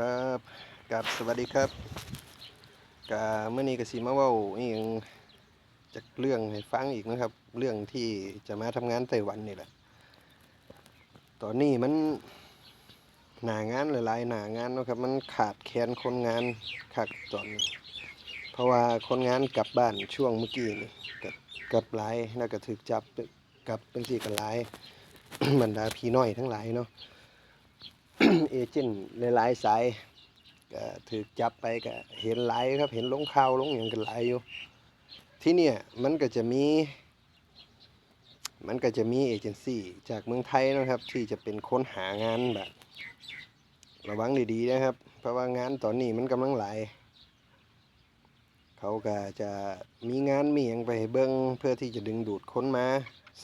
ครับกับสวัสดีครับกาเมื่อนี้ก็สิมาว้าอีหยังจากเรื่องให้ฟังอีกนะครับ เรื่องที่จะมาทำงานไต้หวันนี่แหละ ตอนนี้มันหนางานหลายๆหนางานนะครับ มันขาดแคลนคนงานคักตอนเพราะว่าคนงานกลับบ้านช่วงเมื่อกี้นี่กลับหลายแล้วก็ถูกจับกลับเป็นสี่กันหลายบรรดาพี่น้อยทั้งหลายเนาะ เอเจนต์หลายๆสายก็ถูกจับไปก็เห็นหลายครับ เห็นลงข่าวลงอย่างกันหลายอยู่ ที่เนี่ยมันก็จะมี มันก็จะมีเอเจนซี่จากเมืองไทยนะครับ ที่จะเป็นค้นหางานแบบ ระวังดีๆนะครับ เพราะว่างานตอนนี้มันกำลังหลายเขาก็จะมีงานมีอย่างไปเบิ้งเพื่อที่จะดึงดูดคนมา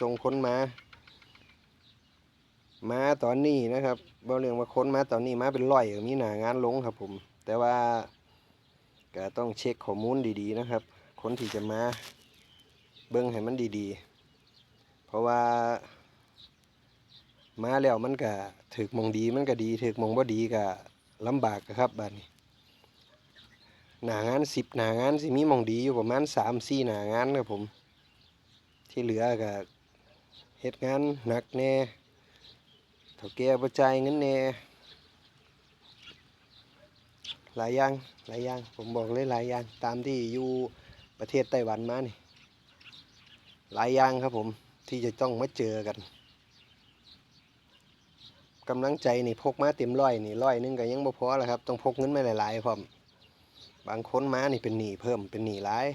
ส่งคนมา มาตอนนี้นะครับบ่เรื่องว่าค้นมาตอนนี้มาเป็นร้อยมีหน้างานลงครับผม แต่ว่าก็ต้องเช็คข้อมูลดีๆนะครับ คนที่จะมาเบิ่งให้มันดีๆ เพราะว่า มาแล้วมันก็ถึกมองดีมันก็ดี ถึกมองบ่ดีก็ลำบากครับบัดนี้หน้างานสิบหน้างานสิมีมองดีอยู่ประมาณสามสี่หน้างานครับผม ที่เหลือก็เฮ็ดงานหนักแน่ ถ้าแก่บ่จ่ายเงินแหน่หลายอย่างหลายอย่าง ผมบอกเลยหลายอย่าง ตามที่อยู่ประเทศไต้หวันมานี่ หลายอย่างครับผมที่จะต้องมาเจอกันกำลังใจนี่พกมาเต็มร้อยนี่ร้อยหนึงก็ยังบ่พอแล้วครับ ต้องพกเงินมาหลายๆพร้อมบางคนมานี่เป็นหนี้เพิ่มเป็นหนี้หลาย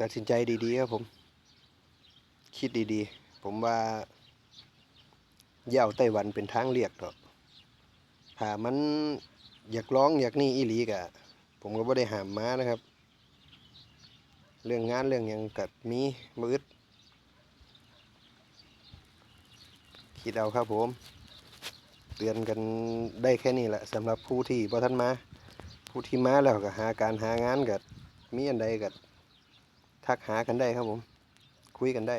ตัดสินใจดีๆครับผม คิดดีๆ ผมว่าเย่าไต้หวันเป็นทางเลือกดอกถ้ามันอยากร้องอยากนี่อีหลีกะผมก็บ่ได้หามมานะครับ เรื่องงานเรื่องหยังกัมีมืดคิดเอาครับผม เตือนกันได้แค่นี้แหละสำหรับผู้ที่บ่ทันมา ผู้ที่มาแล้วก็หาการหางานกับมีอันใดกับทักหากันได้ครับผม คุยกันได้